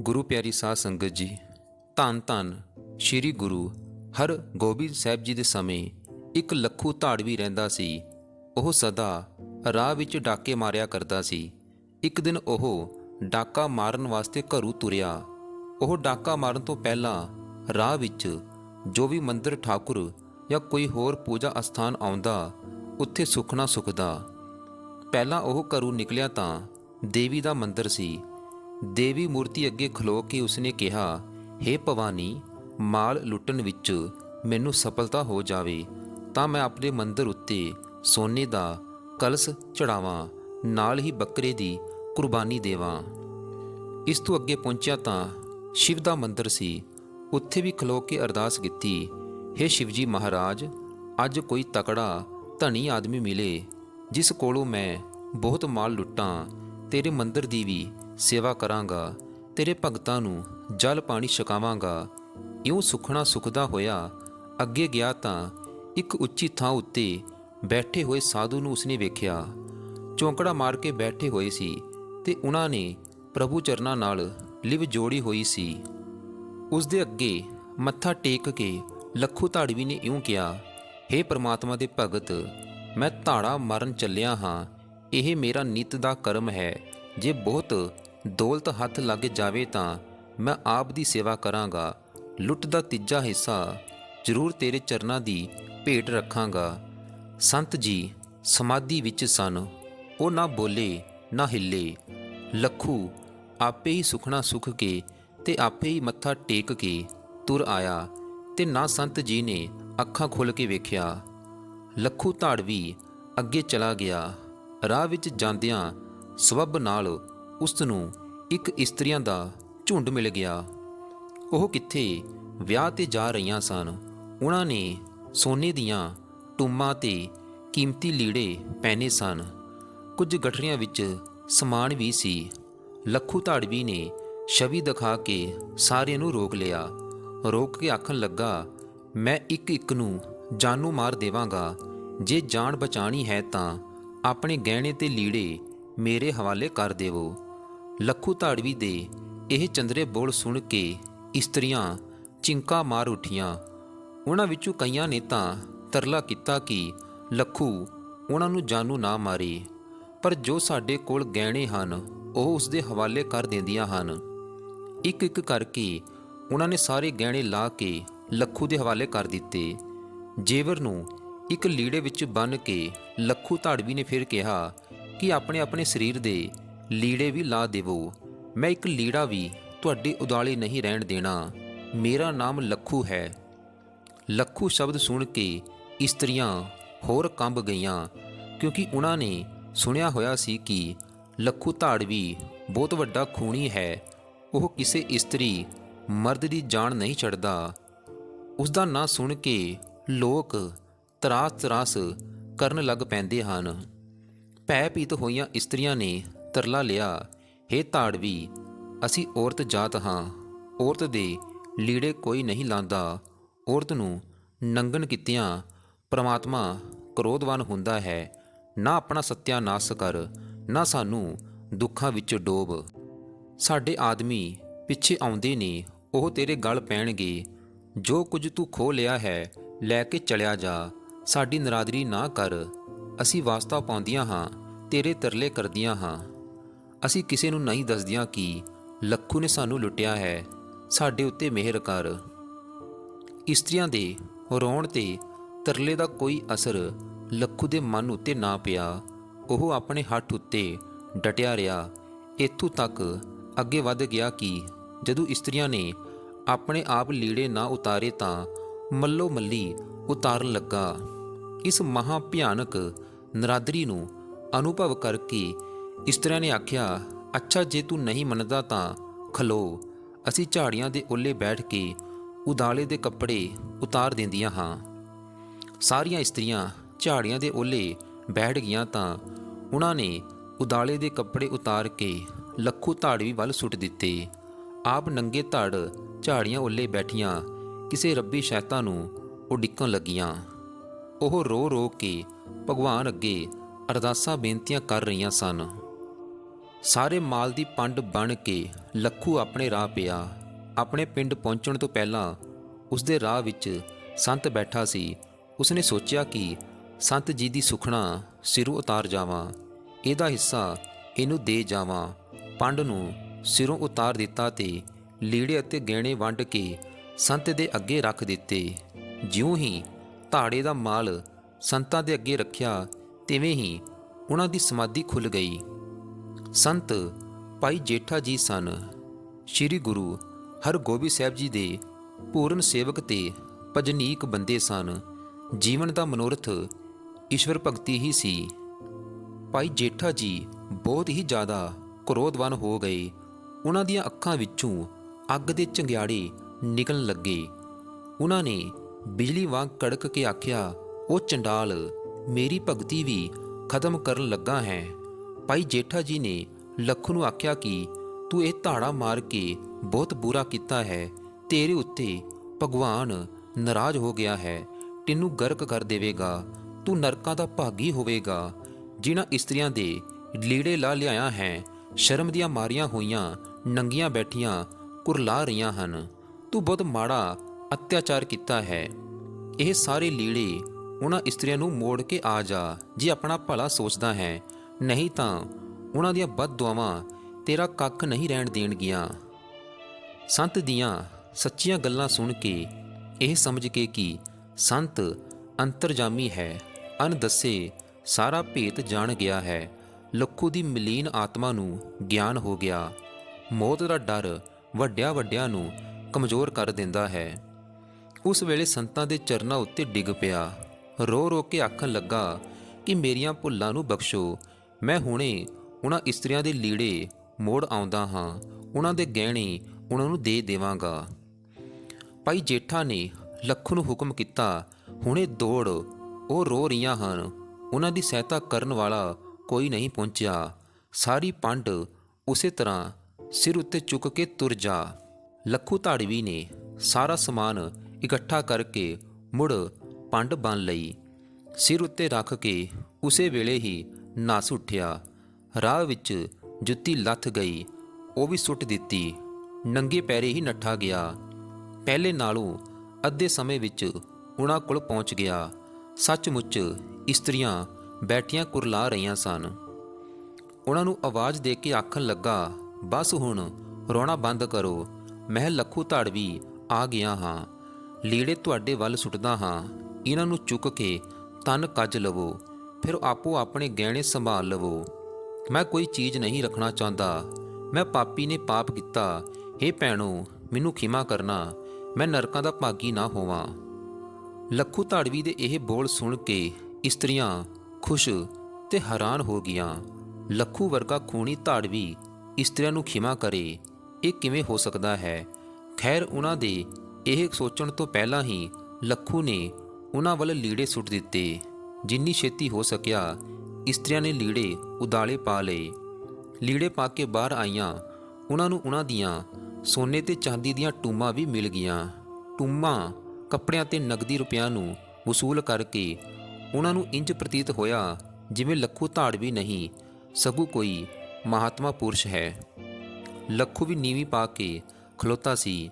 ਗੁਰੂ ਪਿਆਰੀ ਸਾਧ ਸੰਗਤ ਜੀ, ਧੰਨ ਧੰਨ ਸ੍ਰੀ ਗੁਰੂ ਹਰ ਗੋਬਿੰਦ ਸਾਹਿਬ ਜੀ ਦੇ ਸਮੇਂ ਇੱਕ ਲੱਖੂ ਧਾੜਵੀ ਰਹਿੰਦਾ ਸੀ। ਉਹ ਸਦਾ ਰਾਹ ਵਿੱਚ ਡਾਕੇ ਮਾਰਿਆ ਕਰਦਾ ਸੀ। ਇੱਕ ਦਿਨ ਉਹ ਡਾਕਾ ਮਾਰਨ ਵਾਸਤੇ ਘਰੋਂ ਤੁਰਿਆ। ਉਹ ਡਾਕਾ ਮਾਰਨ ਤੋਂ ਪਹਿਲਾਂ ਰਾਹ ਵਿੱਚ ਜੋ ਵੀ ਮੰਦਰ ਠਾਕੁਰ ਜਾਂ ਕੋਈ ਹੋਰ ਪੂਜਾ ਅਸਥਾਨ ਆਉਂਦਾ, ਉੱਥੇ ਸੁਖਣਾ ਸੁਖਦਾ। ਪਹਿਲਾਂ ਉਹ ਘਰੋਂ ਨਿਕਲਿਆ ਤਾਂ ਦੇਵੀ ਦਾ ਮੰਦਰ ਸੀ। ਦੇਵੀ ਮੂਰਤੀ ਅੱਗੇ ਖਲੋ ਕੇ ਉਸਨੇ ਕਿਹਾ हे ਭਵਾਨੀ, ਮਾਲ ਲੁੱਟਣ ਵਿੱਚ ਮੈਨੂੰ ਸਫਲਤਾ ਹੋ ਜਾਵੇ, ਤਾਂ ਮੈਂ ਆਪਣੇ ਮੰਦਰ ਉੱਤੇ ਸੋਨੇ ਦਾ ਕਲਸ ਚੜਾਵਾਂ, ਨਾਲ ਹੀ ਬੱਕਰੇ ਦੀ ਕੁਰਬਾਨੀ ਦੇਵਾਂ। ਇਸ ਤੋਂ ਅੱਗੇ ਪਹੁੰਚਿਆ ਤਾਂ ਸ਼ਿਵ ਦਾ ਮੰਦਰ ਸੀ। ਉੱਥੇ ਵੀ ਖਲੋ ਕੇ ਅਰਦਾਸ ਕੀਤੀ हे ਸ਼ਿਵਜੀ ਮਹਾਰਾਜ, ਅੱਜ ਕੋਈ ਤਕੜਾ ਧਨੀ ਆਦਮੀ ਮਿਲੇ, ਜਿਸ ਕੋਲੋਂ ਮੈਂ ਬਹੁਤ ਮਾਲ ਲੁੱਟਾਂ, ਤੇਰੇ ਮੰਦਰ ਦੀ ਵੀ ਸੇਵਾ ਕਰਾਂਗਾ, ਤੇਰੇ ਭਗਤਾਂ ਨੂੰ ਜਲ ਪਾਣੀ ਛਕਾਵਾਂਗਾ। ਇਉਂ ਸੁਖਣਾ ਸੁਖਦਾ ਹੋਇਆ ਅੱਗੇ ਗਿਆ ਤਾਂ ਇੱਕ ਉੱਚੀ ਥਾਂ ਉੱਤੇ ਬੈਠੇ ਹੋਏ ਸਾਧੂ ਨੂੰ ਉਸਨੇ ਵੇਖਿਆ। ਚੌਂਕੜਾ ਮਾਰ ਕੇ ਬੈਠੇ ਹੋਏ ਸੀ ਤੇ ਉਹਨਾਂ ਨੇ ਪ੍ਰਭੂ ਚਰਨਾਂ ਨਾਲ ਲਿਵ ਜੋੜੀ ਹੋਈ ਸੀ। ਉਸ ਦੇ ਅੱਗੇ ਮੱਥਾ ਟੇਕ ਕੇ ਲੱਖੂ ਧਾੜਵੀ ਨੇ ਇਉਂ ਕਿਹਾ हे ਪ੍ਰਮਾਤਮਾ ਦੇ ਭਗਤ, ਮੈਂ ਧਾੜਾ ਮਾਰਨ ਚੱਲਿਆ ਹਾਂ। ਇਹ ਮੇਰਾ ਨਿਤ ਦਾ ਕਰਮ ਹੈ, ਜੇ ਬਹੁਤ ਦੌਲਤ ਹੱਥ ਲੱਗ ਜਾਵੇ ਤਾਂ ਮੈਂ ਆਪ ਦੀ ਸੇਵਾ ਕਰਾਂਗਾ, ਲੁੱਟ ਦਾ ਤੀਜਾ ਹਿੱਸਾ ਜ਼ਰੂਰ ਤੇਰੇ ਚਰਨਾਂ ਦੀ ਭੇਟ ਰੱਖਾਂਗਾ। ਸੰਤ ਜੀ, ਸਮਾਧੀ ਵਿੱਚ ਸਨ, ਉਹ ਨਾ ਬੋਲੇ, ਨਾ ਹਿੱਲੇ। ਲੱਖੂ, ਆਪੇ ਹੀ ਸੁਖਣਾ ਸੁਖ ਕੇ ਤੇ ਆਪੇ ਹੀ ਮੱਥਾ ਟੇਕ ਕੇ ਤੁਰ ਆਇਆ ਤੇ ਨਾ ਸੰਤ ਜੀ ਨੇ ਅੱਖਾਂ ਖੋਲ ਕੇ ਵੇਖਿਆ। ਲੱਖੂ ਧਾੜਵੀ ਅੱਗੇ ਚਲਾ ਗਿਆ। ਰਾਹ ਵਿੱਚ ਜਾਂਦਿਆਂ ਸਵੱਬ ਨਾਲ ਉਸ ਨੂੰ ਇੱਕ ਇਸਤਰੀਆਂ ਦਾ ਝੁੰਡ ਮਿਲ ਗਿਆ। ਉਹ ਕਿੱਥੇ ਵਿਆਹ ਤੇ ਜਾ ਰਹੀਆਂ ਸਨ, ਉਹਨਾਂ ਨੇ ਸੋਨੇ ਦੀਆਂ ਟੁੰਮਾਂ ਤੇ ਕੀਮਤੀ ਲੀੜੇ ਪਹਿਨੇ ਸਨ। ਕੁਝ ਗਠੜੀਆਂ ਵਿੱਚ ਸਮਾਨ ਵੀ ਸੀ। ਲੱਖੂ ਧਾੜਵੀ ਨੇ ਛਵੀ ਦਿਖਾ ਕੇ ਸਾਰਿਆਂ ਨੂੰ ਰੋਕ ਲਿਆ। ਰੋਕ ਕੇ ਆਖਣ ਲੱਗਾ, ਮੈਂ ਇੱਕ ਇੱਕ ਨੂੰ ਜਾਨੂ ਮਾਰ ਦੇਵਾਂਗਾ। ਜੇ ਜਾਨ ਬਚਾਣੀ ਹੈ ਤਾਂ ਆਪਣੇ ਗਹਿਣੇ ਤੇ ਲੀੜੇ ਮੇਰੇ ਹਵਾਲੇ ਕਰ ਦੇਵੋ। ਲੱਖੂ ਧਾੜਵੀ ਦੇ ਇਹ ਚੰਦਰੇ ਬੋਲ ਸੁਣ ਕੇ ਇਸਤਰੀਆਂ ਚਿੰਕਾ ਮਾਰ ਉਠੀਆਂ। ਉਹਨਾਂ ਵਿੱਚੋਂ ਕਈਆਂ ਨੇ ਤਾਂ ਤਰਲਾ ਕੀਤਾ ਕਿ, ਲੱਖੂ, ਉਹਨਾਂ ਨੂੰ ਜਾਨੂ ਨਾ ਮਾਰੇ। ਪਰ ਜੋ ਸਾਡੇ ਕੋਲ ਗਹਿਣੇ ਹਨ, ਉਹ ਉਸ ਦੇ ਹਵਾਲੇ ਕਰ ਦਿੰਦੀਆਂ ਹਨ। ਇੱਕ ਇੱਕ ਕਰਕੇ ਉਹਨਾਂ ਨੇ ਸਾਰੇ ਗਹਿਣੇ ਲਾ ਕੇ ਲੱਖੂ ਦੇ ਹਵਾਲੇ ਕਰ ਦਿੱਤੇ। ਜੇਵਰ ਨੂੰ ਇੱਕ ਲੀੜੇ ਵਿੱਚ ਬੰਨ ਕੇ ਲੱਖੂ ਧਾੜਵੀ ਨੇ ਫਿਰ ਕਿਹਾ ਕਿ ਆਪਣੇ ਆਪਣੇ ਸਰੀਰ ਦੇ ਲੀੜੇ ਵੀ ਲਾ ਦੇਵੋ। ਮੈਂ ਇੱਕ ਲੀੜਾ ਵੀ ਤੁਹਾਡੇ ਉਦਾਲੇ ਨਹੀਂ ਰਹਿਣ ਦੇਣਾ। ਮੇਰਾ ਨਾਮ ਲੱਖੂ ਹੈ। ਲੱਖੂ ਸ਼ਬਦ ਸੁਣ ਕੇ ਇਸਤਰੀਆਂ ਹੋਰ ਕੰਬ ਗਈਆਂ, ਕਿਉਂਕਿ ਉਹਨਾਂ ਨੇ ਸੁਣਿਆ ਹੋਇਆ ਸੀ ਕਿ ਲੱਖੂ ਧਾੜਵੀ ਬਹੁਤ ਵੱਡਾ ਖੂਨੀ ਹੈ। ਉਹ ਕਿਸੇ ਇਸਤਰੀ ਮਰਦ ਦੀ ਜਾਨ ਨਹੀਂ ਛੱਡਦਾ। ਉਸ ਦਾ ਨਾਂ ਸੁਣ ਕੇ ਲੋਕ ਤਰਾਸ ਤਰਾਸ ਕਰਨ ਲੱਗ ਪੈਂਦੇ ਹਨ। ਭੈ ਭੀਤ ਹੋਈਆਂ ਇਸਤਰੀਆਂ ਨੇ ਤਰਲਾ ਲਿਆ हे ਧਾੜਵੀ ਅਸੀਂ ਔਰਤ ਜਾਤ ਹਾਂ, ਔਰਤ ਦੇ ਲੀੜੇ ਕੋਈ ਨਹੀਂ ਲਾਂਦਾ, ਔਰਤ ਨੂੰ ਨੰਗਨ ਕੀਤਿਆਂ ਪ੍ਰਮਾਤਮਾ ਕ੍ਰੋਧਵਾਨ ਹੁੰਦਾ ਹੈ, ਨਾ ਆਪਣਾ ਸਤਿਆਨਾਸ਼ ਕਰ, ਨਾ ਸਾਨੂੰ ਦੁੱਖਾਂ ਵਿੱਚ ਡੋਬ। ਸਾਡੇ ਆਦਮੀ ਪਿੱਛੇ ਆਉਂਦੇ ਨੇ, ਉਹ ਤੇਰੇ ਗਲ ਪੈਣਗੇ, ਜੋ ਕੁਝ ਤੂੰ ਖੋ ਲਿਆ ਹੈ, ਲੈ ਕੇ ਚਲਿਆ ਜਾ, ਸਾਡੀ ਨਰਾਦਰੀ ਨਾ ਕਰ, ਅਸੀਂ ਵਾਸਤਾ ਪਾਉਂਦੀਆਂ ਹਾਂ, ਤੇਰੇ ਤਰਲੇ ਕਰਦੀਆਂ ਹਾਂ। ਅਸੀਂ ਕਿਸੇ ਨੂੰ ਨਹੀਂ ਦੱਸਦਿਆਂ ਕਿ ਲੱਖੂ ਨੇ ਸਾਨੂੰ ਲੁੱਟਿਆ ਹੈ, ਸਾਡੇ ਉੱਤੇ ਮਿਹਰ ਕਰ। ਇਸਤਰੀਆਂ ਦੇ ਰੋਣ ਤੇ ਤਰਲੇ ਦਾ ਕੋਈ ਅਸਰ ਲੱਖੂ ਦੇ ਮਨ ਉੱਤੇ ਨਾ ਪਿਆ। ਉਹ ਆਪਣੇ ਹੱਥ ਉੱਤੇ ਡਟਿਆ ਰਿਹਾ। ਇੱਥੋਂ ਤੱਕ ਅੱਗੇ ਵੱਧ ਗਿਆ ਕਿ ਜਦੋਂ ਇਸਤਰੀਆਂ ਨੇ ਆਪਣੇ ਆਪ ਲੀੜੇ ਨਾ ਉਤਾਰੇ ਤਾਂ ਮੱਲੋ ਮੱਲੀ ਉਤਾਰਨ ਲੱਗਾ। ਇਸ ਮਹਾ ਭਿਆਨਕ ਨਰਾਦਰੀ ਨੂੰ ਅਨੁਭਵ ਕਰਕੇ ਇਸਤਰੀਆਂ ਨੇ ਆਖਿਆ, ਅੱਛਾ ਜੇ ਤੂੰ ਨਹੀਂ ਮੰਨਦਾ ਤਾਂ ਖਲੋ। ਅਸੀਂ ਝਾੜੀਆਂ ਦੇ ਓਲੇ ਬੈਠ ਕੇ ਉਦਾਲੇ ਦੇ ਕੱਪੜੇ ਉਤਾਰ ਦਿੰਦੀਆਂ ਹਾਂ। ਸਾਰੀਆਂ ਇਸਤਰੀਆਂ ਝਾੜੀਆਂ ਦੇ ਓਲੇ ਬੈਠ ਗਈਆਂ ਤਾਂ ਉਹਨਾਂ ਨੇ ਉਦਾਲੇ ਦੇ ਕੱਪੜੇ ਉਤਾਰ ਕੇ ਲੱਖੂ ਧਾੜਵੀ ਵੱਲ ਸੁੱਟ ਦਿੱਤੇ। ਆਪ ਨੰਗੇ ਧੜ ਝਾੜੀਆਂ ਓਲੇ ਬੈਠੀਆਂ ਕਿਸੇ ਰੱਬੀ ਸ਼ੈਤਾਂ ਨੂੰ ਉਡੀਕਣ ਲੱਗੀਆਂ। ਉਹ ਰੋ ਰੋ ਕੇ ਭਗਵਾਨ ਅੱਗੇ ਅਰਦਾਸਾਂ ਬੇਨਤੀਆਂ ਕਰ ਰਹੀਆਂ ਸਨ। ਸਾਰੇ ਮਾਲ ਦੀ ਪੰਡ ਬਣ ਕੇ ਲੱਖੂ ਆਪਣੇ ਰਾਹ ਪਿਆ। ਆਪਣੇ ਪਿੰਡ ਪਹੁੰਚਣ ਤੋਂ ਪਹਿਲਾਂ ਉਸਦੇ ਰਾਹ ਵਿੱਚ ਸੰਤ ਬੈਠਾ ਸੀ। ਉਸਨੇ ਸੋਚਿਆ ਕਿ ਸੰਤ ਜੀ ਦੀ ਸੁਖਣਾ ਸਿਰੋਂ ਉਤਾਰ ਜਾਵਾਂ, ਇਹਦਾ ਹਿੱਸਾ ਇਹਨੂੰ ਦੇ ਜਾਵਾਂ। ਪੰਡ ਨੂੰ ਸਿਰੋਂ ਉਤਾਰ ਦਿੱਤਾ ਤੇ ਲੀੜੇ ਅਤੇ ਗਹਿਣੇ ਵੰਡ ਕੇ ਸੰਤ ਦੇ ਅੱਗੇ ਰੱਖ ਦਿੱਤੇ। ਜਿਉਂ ਹੀ ਧਾੜੇ ਦਾ ਮਾਲ ਸੰਤਾਂ ਦੇ ਅੱਗੇ ਰੱਖਿਆ, ਤਿਵੇਂ ਹੀ ਉਹਨਾਂ ਦੀ ਸਮਾਧੀ ਖੁੱਲ ਗਈ। ਸੰਤ ਭਾਈ ਜੇਠਾ ਜੀ ਸਨ। ਸ੍ਰੀ ਗੁਰੂ ਹਰਗੋਬਿੰਦ ਸਾਹਿਬ ਜੀ ਦੇ ਪੂਰਨ ਸੇਵਕ ਤੇ ਭਜਨੀਕ ਬੰਦੇ ਸਨ। ਜੀਵਨ ਦਾ ਮਨੋਰਥ ਈਸ਼ਵਰ ਭਗਤੀ ਹੀ ਸੀ। ਭਾਈ ਜੇਠਾ ਜੀ ਬਹੁਤ ਹੀ ਜ਼ਿਆਦਾ ਕ੍ਰੋਧਵਾਨ ਹੋ ਗਏ। ਉਹਨਾਂ ਦੀਆਂ ਅੱਖਾਂ ਵਿੱਚੋਂ ਅੱਗ ਦੇ ਚੰਗਿਆੜੇ ਨਿਕਲਣ ਲੱਗੇ। ਉਹਨਾਂ ਨੇ ਬਿਜਲੀ ਵਾਂਗ ਕੜਕ ਕੇ ਆਖਿਆ, ਉਹ ਚੰਡਾਲ, ਮੇਰੀ ਭਗਤੀ ਵੀ ਖਤਮ ਕਰਨ ਲੱਗਾ ਹੈ। ਭਾਈ ਜੇਠਾ ਜੀ ਨੇ ਲੱਖੂ ਨੂੰ ਆਖਿਆ ਕਿ ਤੂੰ ਇਹ ਧਾੜਾ ਮਾਰ ਕੇ ਬਹੁਤ ਬੁਰਾ ਕੀਤਾ ਹੈ। ਤੇਰੇ ਉੱਤੇ ਭਗਵਾਨ ਨਾਰਾਜ਼ ਹੋ ਗਿਆ ਹੈ। ਤੈਨੂੰ ਗਰਕ ਕਰ ਦੇਵੇਗਾ। ਤੂੰ ਨਰਕਾਂ ਦਾ ਭਾਗੀ ਹੋਵੇਗਾ। ਜਿਨ੍ਹਾਂ ਇਸਤਰੀਆਂ ਦੇ ਲੀੜੇ ਲਾ ਲਿਆਇਆ ਹੈ, ਸ਼ਰਮ ਦੀਆਂ ਮਾਰੀਆਂ ਹੋਈਆਂ, ਨੰਗੀਆਂ ਬੈਠੀਆਂ, ਕੁਰਲਾ ਰਹੀਆਂ ਹਨ। ਤੂੰ ਬਹੁਤ ਮਾੜਾ ਅਤਿਆਚਾਰ ਕੀਤਾ ਹੈ। ਇਹ ਸਾਰੇ ਲੀੜੇ ਉਹਨਾਂ ਇਸਤਰੀਆਂ ਨੂੰ ਮੋੜ ਕੇ ਆ ਜਾ। ਜੇ ਆਪਣਾ ਭਲਾ ਸੋਚਦਾ ਹੈ ਨਹੀਂ ਤਾਂ ਉਹਨਾਂ ਦੀਆਂ ਬਦ ਦੁਆਵਾਂ ਤੇਰਾ ਕੱਖ ਨਹੀਂ ਰਹਿਣ ਦੇਣਗੀਆਂ। ਸੰਤ ਦੀਆਂ ਸੱਚੀਆਂ ਗੱਲਾਂ ਸੁਣ ਕੇ ਇਹ ਸਮਝ ਕੇ ਕਿ ਸੰਤ ਅੰਤਰਜਾਮੀ ਹੈ ਅਨ ਦੱਸੇ ਸਾਰਾ ਭੇਤ ਜਾਣ ਗਿਆ ਹੈ। ਲੱਖੂ ਦੀ ਮਲੀਨ ਆਤਮਾ ਨੂੰ ਗਿਆਨ ਹੋ ਗਿਆ। ਮੌਤ ਦਾ ਡਰ ਵੱਡਿਆਂ ਵੱਡਿਆਂ ਨੂੰ ਕਮਜ਼ੋਰ ਕਰ ਦਿੰਦਾ ਹੈ। ਉਸ ਵੇਲੇ ਸੰਤਾਂ ਦੇ ਚਰਨਾਂ ਉੱਤੇ ਡਿੱਗ ਪਿਆ। ਰੋ ਰੋ ਕੇ ਆਖਣ ਲੱਗਾ ਕਿ ਮੇਰੀਆਂ ਭੁੱਲਾਂ ਨੂੰ ਬਖਸ਼ੋ ਮੈਂ ਹੁਣੇ ਉਹਨਾਂ ਇਸਤਰੀਆਂ ਦੇ ਲੀੜੇ ਮੋੜ ਆਉਂਦਾ ਹਾਂ, ਉਹਨਾਂ ਦੇ ਗਹਿਣੇ ਉਹਨਾਂ ਨੂੰ ਦੇ ਦੇਵਾਂਗਾ। ਭਾਈ ਜੇਠਾ ਨੇ ਲੱਖੂ ਨੂੰ ਹੁਕਮ ਕੀਤਾ, ਹੁਣੇ ਦੌੜ, ਉਹ ਰੋ ਰਹੀਆਂ ਹਨ, ਉਹਨਾਂ ਦੀ ਸਹਾਇਤਾ ਕਰਨ ਵਾਲਾ ਕੋਈ ਨਹੀਂ ਪਹੁੰਚਿਆ। ਸਾਰੀ ਪੰਡ ਉਸੇ ਤਰ੍ਹਾਂ ਸਿਰ ਉੱਤੇ ਚੁੱਕ ਕੇ ਤੁਰ ਜਾ। ਲੱਖੂ ਧਾੜਵੀ ਨੇ ਸਾਰਾ ਸਮਾਨ ਇਕੱਠਾ ਕਰਕੇ ਮੁੜ ਪੰਡ ਬੰਨ ਲਈ। ਸਿਰ ਉੱਤੇ ਰੱਖ ਕੇ ਉਸੇ ਵੇਲੇ ਹੀ ਨਸ ਉੱਠਿਆ। ਰਾਹ ਵਿੱਚ ਜੁੱਤੀ ਲੱਥ ਗਈ, ਉਹ ਵੀ ਸੁੱਟ ਦਿੱਤੀ। ਨੰਗੇ ਪੈਰੇ ਹੀ ਨੱਠਾ ਗਿਆ। ਪਹਿਲੇ ਨਾਲੋਂ ਅੱਧੇ ਸਮੇਂ ਵਿੱਚ ਉਹਨਾਂ ਕੋਲ ਪਹੁੰਚ ਗਿਆ। ਸੱਚਮੁੱਚ ਇਸਤਰੀਆਂ ਬੈਠੀਆਂ ਕੁਰਲਾ ਰਹੀਆਂ ਸਨ। ਉਹਨਾਂ ਨੂੰ ਆਵਾਜ਼ ਦੇ ਕੇ ਆਖਣ ਲੱਗਾ, ਬਸ ਹੁਣ ਰੋਣਾ ਬੰਦ ਕਰੋ। ਮੈਂ ਲੱਖੂ ਧਾੜਵੀ ਆ ਗਿਆ ਹਾਂ। ਲੀੜੇ ਤੁਹਾਡੇ ਵੱਲ ਸੁੱਟਦਾ ਹਾਂ। ਇਹਨਾਂ ਨੂੰ ਚੁੱਕ ਕੇ ਤਨ ਕੱਜ ਲਵੋ। ਫਿਰ ਆਪੋ ਆਪਣੇ ਗਹਿਣੇ ਸੰਭਾਲ ਲਵੋ। ਮੈਂ ਕੋਈ ਚੀਜ਼ ਨਹੀਂ ਰੱਖਣਾ ਚਾਹੁੰਦਾ। ਮੈਂ ਪਾਪੀ ਨੇ ਪਾਪ ਕੀਤਾ। हे ਭੈਣੋ, ਮੈਨੂੰ ਖਿਮਾ ਕਰਨਾ। ਮੈਂ ਨਰਕਾਂ ਦਾ ਭਾਗੀ ਨਾ ਹੋਵਾਂ। ਲੱਖੂ ਧਾੜਵੀ ਦੇ ਇਹ ਬੋਲ ਸੁਣ ਕੇ ਇਸਤਰੀਆਂ ਖੁਸ਼ ਤੇ ਹੈਰਾਨ ਹੋ ਗਈਆਂ। ਲੱਖੂ ਵਰਗਾ ਖੂਨੀ ਧਾੜਵੀ ਇਸਤਰੀਆਂ ਨੂੰ ਖਿਮਾ ਕਰੇ, ਇਹ ਕਿਵੇਂ ਹੋ ਸਕਦਾ ਹੈ? ਖੈਰ ਉਹਨਾਂ ਦੇ ਇਹ ਸੋਚਣ ਤੋਂ ਪਹਿਲਾਂ ਹੀ ਲੱਖੂ ਨੇ ਉਹਨਾਂ ਵੱਲ ਲੀੜੇ ਸੁੱਟ ਦਿੱਤੇ। ਜਿੰਨੀ ਛੇਤੀ ਹੋ ਸਕਿਆ, ਇਸਤਰੀਆਂ ਨੇ ਲੀੜੇ ਉਦਾਲੇ ਪਾ ਲਏ। ਲੀੜੇ ਪਾ ਕੇ ਬਾਹਰ ਆਈਆਂ, ਉਹਨਾਂ ਨੂੰ ਉਹਨਾਂ ਦੀਆਂ ਸੋਨੇ ਤੇ ਚਾਂਦੀ ਦੀਆਂ ਟੂਮਾਂ ਵੀ ਮਿਲ ਗਈਆਂ। ਟੂਮਾਂ ਕੱਪੜਿਆਂ ਤੇ ਨਗਦੀ ਰੁਪਿਆਂ ਨੂੰ ਵਸੂਲ ਕਰਕੇ ਉਹਨਾਂ ਨੂੰ ਇੰਜ ਪ੍ਰਤੀਤ ਹੋਇਆ ਜਿਵੇਂ ਲੱਖੂ ਧਾੜ ਵੀ ਨਹੀਂ, ਸਗੋਂ ਕੋਈ ਮਹਾਤਮਾ ਪੁਰਸ਼ ਹੈ। ਲੱਖੂ ਵੀ ਨੀਵੀਂ ਪਾ ਕੇ ਖਲੋਤਾ ਸੀ।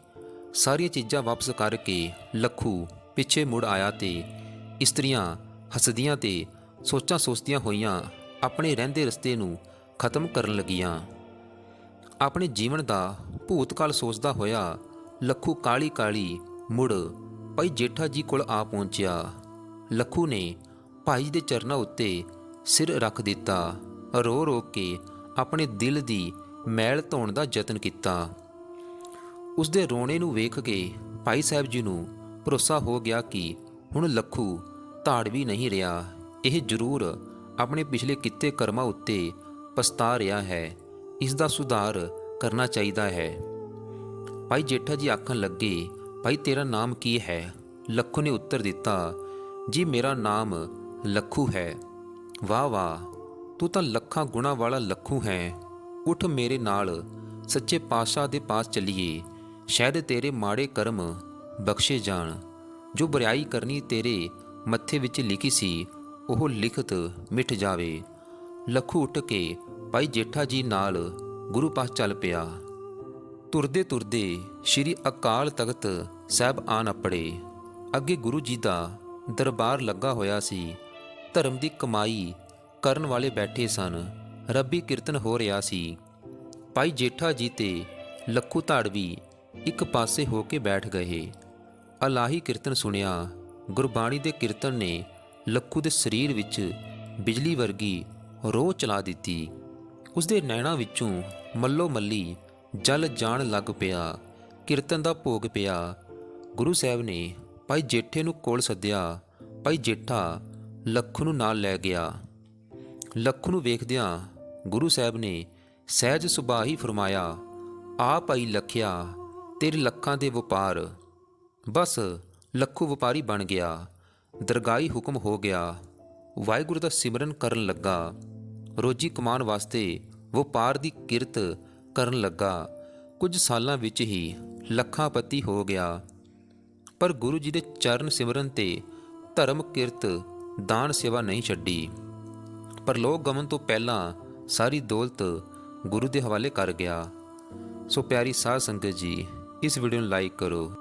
ਸਾਰੀਆਂ ਚੀਜ਼ਾਂ ਵਾਪਸ ਕਰਕੇ ਲੱਖੂ ਪਿੱਛੇ ਮੁੜ ਆਇਆ ਤੇ ਇਸਤਰੀਆਂ ਹੱਸਦੀਆਂ ਤੇ ਸੋਚਾਂ ਸੋਚਦੀਆਂ ਹੋਈਆਂ ਆਪਣੇ ਰਹਿੰਦੇ ਰਸਤੇ ਨੂੰ ਖਤਮ ਕਰਨ ਲੱਗੀਆਂ। ਆਪਣੇ ਜੀਵਨ ਦਾ ਭੂਤਕਾਲ ਸੋਚਦਾ ਹੋਇਆ ਲੱਖੂ ਕਾਲੀ ਕਾਲੀ ਮੁੜ ਭਾਈ ਜੇਠਾ ਜੀ ਕੋਲ ਆ ਪਹੁੰਚਿਆ। ਲੱਖੂ ਨੇ ਭਾਈ ਦੇ ਚਰਨਾਂ ਉੱਤੇ ਸਿਰ ਰੱਖ ਦਿੱਤਾ। ਰੋ ਰੋ ਕੇ ਆਪਣੇ ਦਿਲ ਦੀ ਮੈਲ ਧੋਣ ਦਾ ਯਤਨ ਕੀਤਾ। ਉਸ ਦੇ ਰੋਣੇ ਨੂੰ ਵੇਖ ਕੇ ਭਾਈ ਸਾਹਿਬ ਜੀ ਨੂੰ ਭਰੋਸਾ ਹੋ ਗਿਆ ਕਿ ਹੁਣ ਲੱਖੂ ਧਾੜਵੀ ਨਹੀਂ ਰਿਹਾ। ਇਹ ਜ਼ਰੂਰ ਆਪਣੇ ਪਿਛਲੇ ਕੀਤੇ ਕਰਮਾਂ ਉੱਤੇ ਪਛਤਾ ਰਿਹਾ ਹੈ। ਇਸ ਦਾ ਸੁਧਾਰ ਕਰਨਾ ਚਾਹੀਦਾ ਹੈ। ਭਾਈ ਜੇਠਾ ਜੀ ਆਖਣ ਲੱਗੇ, ਭਾਈ, ਤੇਰਾ ਨਾਮ ਕੀ ਹੈ? ਲੱਖੂ ਨੇ ਉੱਤਰ ਦਿੱਤਾ, ਜੀ, ਮੇਰਾ ਨਾਮ ਲੱਖੂ ਹੈ। ਵਾਹ ਵਾਹ, ਤੂੰ ਤਾਂ ਲੱਖਾਂ ਗੁਣਾ ਵਾਲਾ ਲੱਖੂ ਹੈ। ਉਠ ਮੇਰੇ ਨਾਲ, ਸੱਚੇ ਪਾਤਸ਼ਾਹ ਦੇ ਪਾਸ ਚੱਲੀਏ। ਸ਼ਾਇਦ ਤੇਰੇ ਮਾੜੇ ਕਰਮ ਬਖਸ਼ੇ ਜਾਣ। ਜੋ ਬਰਿਆਈ ਕਰਨੀ ਤੇਰੇ ਮੱਥੇ ਵਿੱਚ ਲਿਖੀ ਸੀ, ਉਹ ਲਿਖਤ ਮਿਟ ਜਾਵੇ। ਲੱਖੂ ਉੱਠ ਕੇ, ਭਾਈ ਜੇਠਾ ਜੀ ਨਾਲ ਗੁਰੂ ਪਾਸ ਚੱਲ ਪਿਆ। ਤੁਰਦੇ ਤੁਰਦੇ ਸ੍ਰੀ ਅਕਾਲ ਤਖਤ ਸਾਹਿਬ ਆਨ ਅਪੜੇ। ਅੱਗੇ ਗੁਰੂ ਜੀ ਦਾ ਦਰਬਾਰ ਲੱਗਾ ਹੋਇਆ ਸੀ। ਧਰਮ ਦੀ ਕਮਾਈ ਕਰਨ ਵਾਲੇ ਬੈਠੇ ਸਨ। ਰੱਬੀ ਕੀਰਤਨ ਹੋ ਰਿਹਾ ਸੀ। ਭਾਈ ਜੇਠਾ ਜੀ ਤੇ ਲੱਖੂ ਧਾੜਵੀ ਇੱਕ ਪਾਸੇ ਹੋ ਕੇ ਬੈਠ ਗਏ। ਅਲਾਹੀ ਕੀਰਤਨ ਸੁਣਿਆ। ਗੁਰਬਾਣੀ ਦੇ ਕੀਰਤਨ ਨੇ ਲੱਖੂ ਦੇ ਸਰੀਰ ਵਿੱਚ ਬਿਜਲੀ ਵਰਗੀ ਰੋਹ ਚਲਾ ਦਿੱਤੀ। ਉਸਦੇ ਨੈਣਾਂ ਵਿੱਚੋਂ ਮੱਲੋ ਮੱਲੀ ਜਲ ਜਾਣ ਲੱਗ ਪਿਆ, ਕੀਰਤਨ ਦਾ ਭੋਗ ਪਿਆ। ਗੁਰੂ ਸਾਹਿਬ ਨੇ ਭਾਈ ਜੇਠੇ ਨੂੰ ਕੋਲ ਸੱਦਿਆ, ਭਾਈ ਜੇਠਾ ਲੱਖੂ ਨੂੰ ਨਾਲ ਲੈ ਗਿਆ। ਲੱਖੂ ਨੂੰ ਵੇਖਦਿਆਂ ਗੁਰੂ ਸਾਹਿਬ ਨੇ ਸਹਿਜ ਸੁਭਾਅ ਹੀ ਫਰਮਾਇਆ ਆ ਭਾਈ ਲਖਿਆ, ਤੇਰੇ ਲੱਖਾਂ ਦੇ ਵਪਾਰ। ਬਸ ਲੱਖੂ ਵਪਾਰੀ ਬਣ ਗਿਆ, ਦਰਗਾਹੀ ਹੁਕਮ ਹੋ ਗਿਆ। ਵਾਹਿਗੁਰੂ ਦਾ ਸਿਮਰਨ ਕਰਨ ਲੱਗਾ, ਰੋਜੀ ਕਮਾਉਣ ਵਾਸਤੇ ਵਪਾਰ ਦੀ ਕਿਰਤ ਕਰਨ ਲੱਗਾ। ਕੁਝ ਸਾਲਾਂ ਵਿੱਚ ਹੀ ਲੱਖਾਂ ਪਤੀ ਹੋ ਗਿਆ। ਪਰ ਗੁਰੂ ਜੀ ਦੇ ਚਰਨ ਸਿਮਰਨ ਤੇ ਧਰਮ ਕਿਰਤ ਦਾਨ ਸੇਵਾ ਨਹੀਂ ਛੱਡੀ। ਪਰ ਲੋਕ ਗਮਨ ਤੋਂ ਪਹਿਲਾਂ ਸਾਰੀ ਦੌਲਤ ਗੁਰੂ ਦੇ ਹਵਾਲੇ ਕਰ ਗਿਆ। ਸੋ ਪਿਆਰੀ ਸਾਧ ਸੰਗਤ ਜੀ, ਇਸ ਵੀਡੀਓ ਨੂੰ ਲਾਈਕ ਕਰੋ।